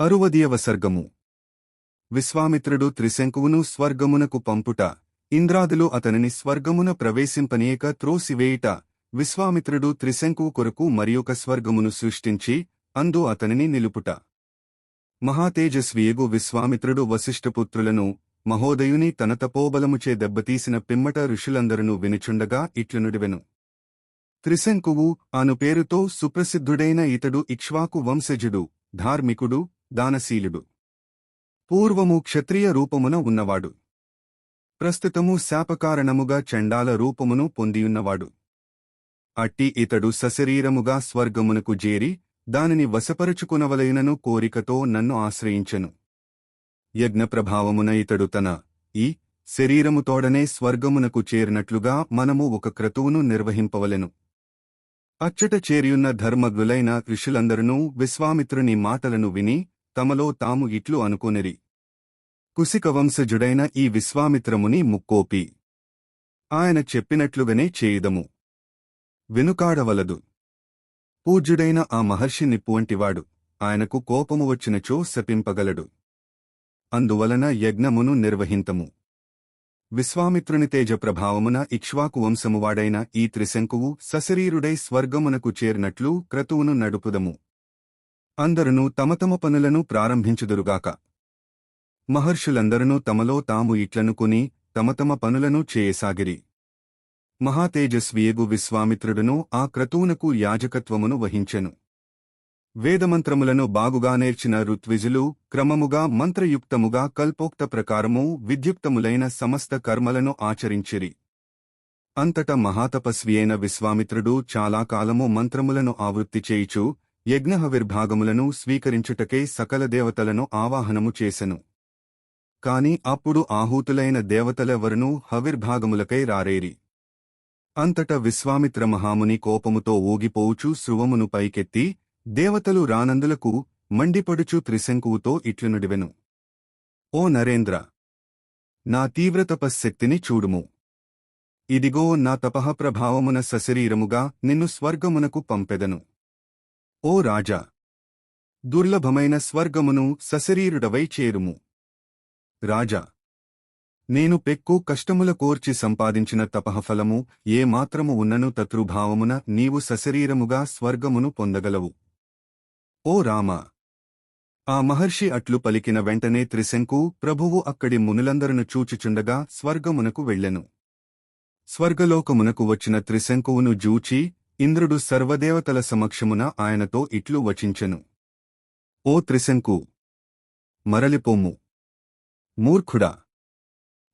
అరువదియవ సర్గము. విశ్వామిత్రుడు త్రిశంకువును స్వర్గమునకు పంపుట ఇంద్రాదులు అతనిని స్వర్గమున ప్రవేశింపనీయక త్రోసివేయుట విశ్వామిత్రుడు త్రిశంకువు కొరకు మరియొక స్వర్గమును సృష్టించి అందు అతనిని నిలుపుట. మహాతేజస్వియగు విశ్వామిత్రుడు వశిష్ఠపుత్రులను మహోదయుని తన తపోబలముచే దెబ్బతీసిన పిమ్మట ఋషులందరూ వినుచుండగా ఇట్లునుడివెను. త్రిశంకువు అను పేరుతో సుప్రసిద్ధుడైన ఇతడు ఇక్ష్వాకు వంశజుడు ధార్మికుడు దానశీలుడు. పూర్వము క్షత్రియ రూపమున ఉన్నవాడు. ప్రస్తుతము శాపకారణముగా చండాల రూపమును పొందియున్నవాడు. అట్టి ఇతడు సశరీరముగా స్వర్గమునకు జేరి దానిని వశపరుచుకునవలైనను కోరికతో నన్ను ఆశ్రయించెను. యజ్ఞప్రభావమున ఇతడు తన ఈ శరీరముతోడనే స్వర్గమునకు చేరినట్లుగా మనము ఒక క్రతువును నిర్వహింపవలెను. అచ్చట చేరియున్న ధర్మగ్లులైన ఋషులందరూ విశ్వామిత్రుని మాటలను విని తమలో తాము ఇట్లు అనుకునిరి. కుశిక వంశజుడైన ఈ విశ్వామిత్రముని ముక్కోపి. ఆయన చెప్పినట్లుగానే చేయుదము. వెనుకాడవలదు. పూజ్యుడైన ఆ మహర్షి నిప్పువంటివాడు ఆయనకు కోపము వచ్చినచో శపింపగలడు. అందువలన యజ్ఞమును నిర్వహింతము. విశ్వామిత్రుని తేజ ప్రభావమున ఇక్ష్వాకు వంశమువాడైన ఈ త్రిశంకువు సశరీరుడై స్వర్గమునకు చేరినట్లు క్రతువును నడుపుదము. అందరును తమ పనులను ప్రారంభించుదురుగాక. మహర్షులందరూ తమలో తాము ఇట్లనుకుని తమ తమ పనులను చేయసాగిరి. మహాతేజస్వియగు విశ్వామిత్రుడును ఆ క్రతువునకు యాజకత్వమును వహించెను. వేదమంత్రములను బాగుగా నేర్చిన ఋత్విజులు క్రమముగా మంత్రయుక్తముగా కల్పోక్త ప్రకారము విద్యుక్తములైన సమస్త కర్మలను ఆచరించిరి. అంతట మహాతపస్వియైన విశ్వామిత్రుడు చాలా కాలము మంత్రములను ఆవృత్తి చేయుచు యజ్ఞహవిర్భాగములను స్వీకరించుటకై సకల దేవతలను ఆవాహనము చేసెను. కాని అప్పుడు ఆహూతులైన దేవతలెవరునూ హవిర్భాగములకై రారేరి. అంతట విశ్వామిత్ర మహాముని కోపముతో ఊగిపోవుచు శృవమును పైకెత్తి దేవతలు రానందులకు మండిపడుచు త్రిశంకువుతో ఇట్లునుడివెను. ఓ నరేంద్ర! నా తీవ్ర తపశ్శక్తిని చూడుము. ఇదిగో నా తపఃప్రభావమున సశరీరముగా నిన్ను స్వర్గమునకు పంపెదను. ఓ రాజా! దుర్లభమైన స్వర్గమును సశరీరుడవై చేరుము. రాజా! నేను పెక్కు కష్టముల కోర్చి సంపాదించిన తపఃఫలము ఏ మాత్రము ఉన్నను తతృభావమున నీవు సశరీరముగా స్వర్గమును పొందగలవు. ఓ రామ! ఆ మహర్షి అట్లు పలికిన వెంటనే త్రిశంకు ప్రభువు అక్కడి మునులందరును చూచుచుండగా స్వర్గమునకు వెళ్ళెను. స్వర్గలోకమునకు వచ్చిన త్రిశంకువును జూచి ఇంద్రుడు సర్వదేవతల సమక్షమున ఆయనతో ఇట్లు వచించెను. ఓ త్రిశంకు! మరలిపోము. మూర్ఖుడా!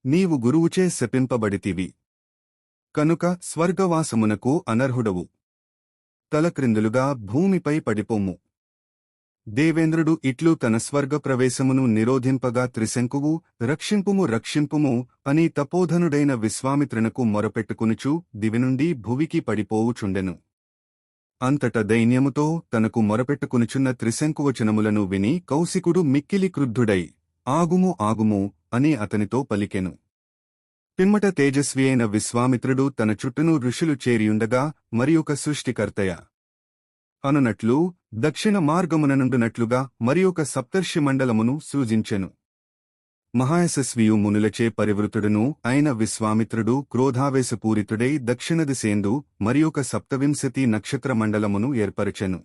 నీవు గురువుచే శపింపబడితివి. కనుక స్వర్గవాసమునకు అనర్హుడవు. తలక్రిందులుగా భూమిపై పడిపోము. దేవేంద్రుడు ఇట్లు తన స్వర్గ ప్రవేశమును నిరోధింపగా త్రిశంకువు రక్షింపుము రక్షింపుము అని తపోధనుడైన విశ్వామిత్రునకు మొరపెట్టుకునుచు దివినుండి భువికి పడిపోవుచుండెను. అంతట దైన్యముతో తనకు మొరపెట్టుకునుచున్న త్రిశంకువచనములను విని కౌశికుడు మిక్కిలి క్రుద్ధుడై ఆగుము ఆగుము అని అతనితో పలికెను. పిమ్మట తేజస్వి అయిన విశ్వామిత్రుడు తన చుట్టూను ఋషులు చేరియుండగా మరియొక సృష్టికర్తయ అనునట్లు దక్షిణ మార్గముననుండునట్లుగా మరియొక సప్తర్షి మండలమును సూచించెను. మహాయశస్వియు మునులచే పరివృతుడును అయిన విశ్వామిత్రుడు క్రోధావేశపూరితుడై దక్షిణ దిశేందు మరియొక సప్తవింశతి నక్షత్ర మండలమును ఏర్పరచెను.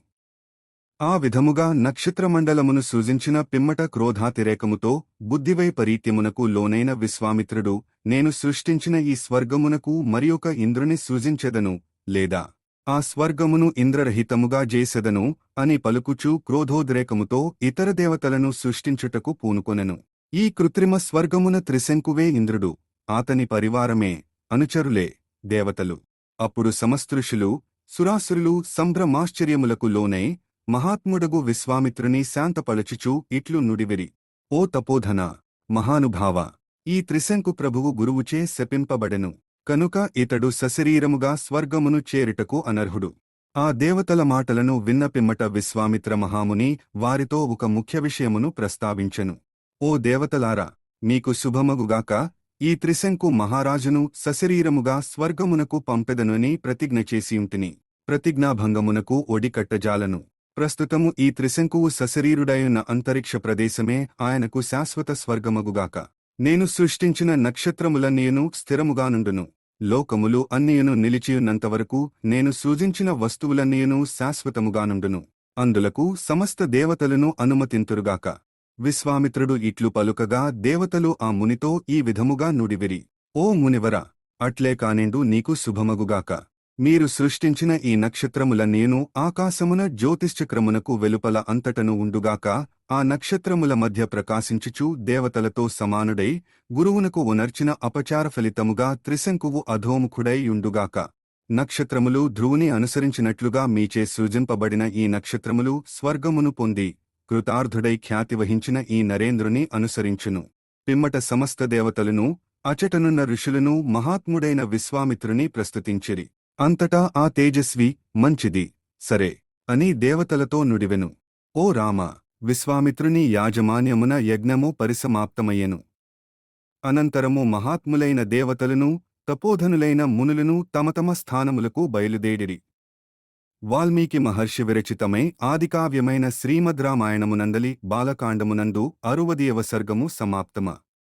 ఆ విధముగా నక్షత్రమండలమును సూచించిన పిమ్మట క్రోధాతిరేకముతో బుద్ధివైపరీత్యమునకు లోనైన విశ్వామిత్రుడు నేను సృష్టించిన ఈ స్వర్గమునకు మరియొక ఇంద్రుని సూచించెదను లేదా ఆ స్వర్గమును ఇంద్రరహితముగా చేసెదను అని పలుకుచూ క్రోధోద్రేకముతో ఇతర దేవతలను సృష్టించుటకు పూనుకొనెను. ఈ కృత్రిమ స్వర్గమున త్రిశంకువే ఇంద్రుడు. ఆతని పరివారమే అనుచరులే దేవతలు. అప్పుడు సమస్తృషులు సురాసురులు సంభ్రమాశ్చర్యములకు లోనై మహాత్ముడగు విశ్వామిత్రుని శాంతపలచుచూ ఇట్లు నుడివిరి. ఓ తపోధన మహానుభావ ఈ త్రిశంకు ప్రభువు గురువుచే శపింపబడెను. కనుక ఇతడు సశరీరముగా స్వర్గమును చేరుటకు అనర్హుడు. ఆ దేవతల మాటలను విన్నపిమ్మట విశ్వామిత్ర మహాముని వారితో ఒక ముఖ్య విషయమును ప్రస్తావించెను. ఓ దేవతలారా మీకు శుభమగుగాక ఈ త్రిశంకు మహారాజును సశరీరముగా స్వర్గమునకు పంపెదనుని ప్రతిజ్ఞ చేసియుంటిని. ప్రతిజ్ఞాభంగమునకు ఒడికట్టజాలను. ప్రస్తుతము ఈ త్రిశంకువు సశరీరుడైన అంతరిక్ష ప్రదేశమే ఆయనకు శాశ్వత స్వర్గమగుగాక. నేను సృష్టించిన నక్షత్రములన్నీయును స్థిరముగానుండును లోకములు అన్నియును నిలిచియున్నంతవరకు నేను సృజించిన వస్తువులన్నీయును శాశ్వతముగానుండును అందులకు సమస్త దేవతలను అనుమతింతురుగాక. విశ్వామిత్రుడు ఇట్లు పలుకగా దేవతలు ఆ మునితో ఈ విధముగా నుడివిరి. ఓ మునివరా అట్లే కానిండు నీకు శుభమగుగాక. మీరు సృష్టించిన ఈ నక్షత్రముల నేను ఆకాశమున జ్యోతిశ్చక్రమునకు వెలుపల అంతటను ఉండుగాక ఆ నక్షత్రముల మధ్య ప్రకాశించుచు దేవతలతో సమానుడై గురువునకు ఉనర్చిన అపచార ఫలితముగా త్రిశంకువు అధోముఖుడై యుండుగాక నక్షత్రములు ధ్రువుని అనుసరించినట్లుగా మీచే సృజింపబడిన ఈ నక్షత్రములు స్వర్గమును పొంది కృతార్థుడై ఖ్యాతి వహించిన ఈ నరేంద్రుని అనుసరించును. పిమ్మట సమస్త దేవతలను అచటనున్న ఋషులను మహాత్ముడైన విశ్వామిత్రుని ప్రస్తుతించిరి. అంతటా ఆ తేజస్వి మంచిది. సరే అని దేవతలతో నుడివెను. ఓ రామ విశ్వామిత్రుని యాజమాన్యమున యజ్ఞము పరిసమాప్తమయ్యెను. అనంతరము మహాత్ములైన దేవతలను తపోధనులైన మునులను తమతమ స్థానములకు బయలుదేడిరి. వాల్మీకి మహర్షి విరచితమై ఆదికావ్యమైన శ్రీమద్ రామాయణమునందలి బాలకాండమునందు అరువదియవ సర్గము సమాప్తమ.